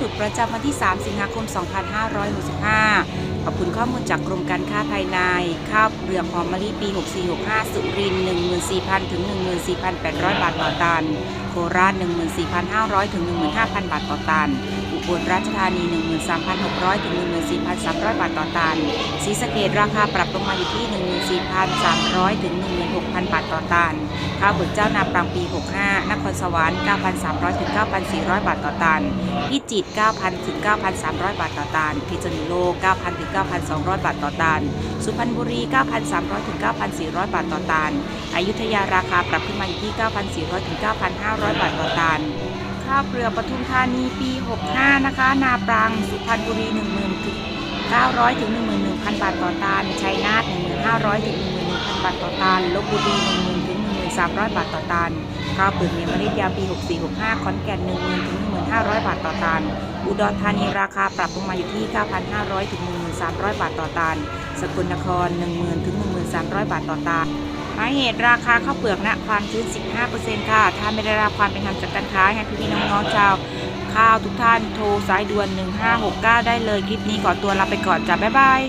สุดประจำวันที่ 3 สิงหาคม 2565 ขอบคุณข้อมูลจากกรมการค้าภายใน ข้าวเปลือกหอมมะลิปี 6465 สุรินทร์14,000 ถึง 14,800 บาทต่อตัน โคราช 14,500 ถึง 15,000 บาทต่อตัน อุบลราชธานี 13,600 ถึง 14,300 บาทต่อตันศรีสะเกดราคาปรับลงมาอยู่ที่ 14,300 ถึง 16,000 บาทต่อตัน ข้าวเปลืกเจ้านาปรังปี 65 นครสวรรค์ 9,300 ถึง 9,400 บาทต่อตัน พิจิตร 9,000 ถึง 9,300 บาทต่อตัน พิษณุโลก 9,000 ถึง 9,200 บาทต่อตัน สุพรรณบุรี 9,300 ถึง 9,400 บาทต่อตัน อยุธยาราคาปรับขึ้นมาอยู่ที่ 9,400 ถึง 9,500 บาทต่อตันข้าวเปลือกปทุมธานีปี 65 นะคะ นาปรัง สุพรรณบุรี 10,000 ถึง 900 ถึง 11,000 บาทต่อตัน ชัยนาท 1,500 ถึง 11,000 บาทต่อตัน ลบบุรี 1,000 300 บาทต่อตันข้าวเปลือกเนียมเมล็ดยาปี 6465 ขอนแก่น 10,000ถึง1,500 บาทต่อตัน อุดรธานีราคาปรับลงมาอยู่ที่ 9,500ถึง1,300 บาทต่อตัน สกลนคร 10,000ถึง1,300 บาทต่อตันสาเหตุราคาข้าวเปลือกนณความชื้น 15%ค่ะ ถ้าไม่ได้รับความเป็นธรรมจากการค้าให้พี่น้องๆชาวข้าวทุกท่านโทรสายด่วน 1569 ได้เลย คลิปนี้ขอตัวลาไปก่อนจ้ะบ๊ายบาย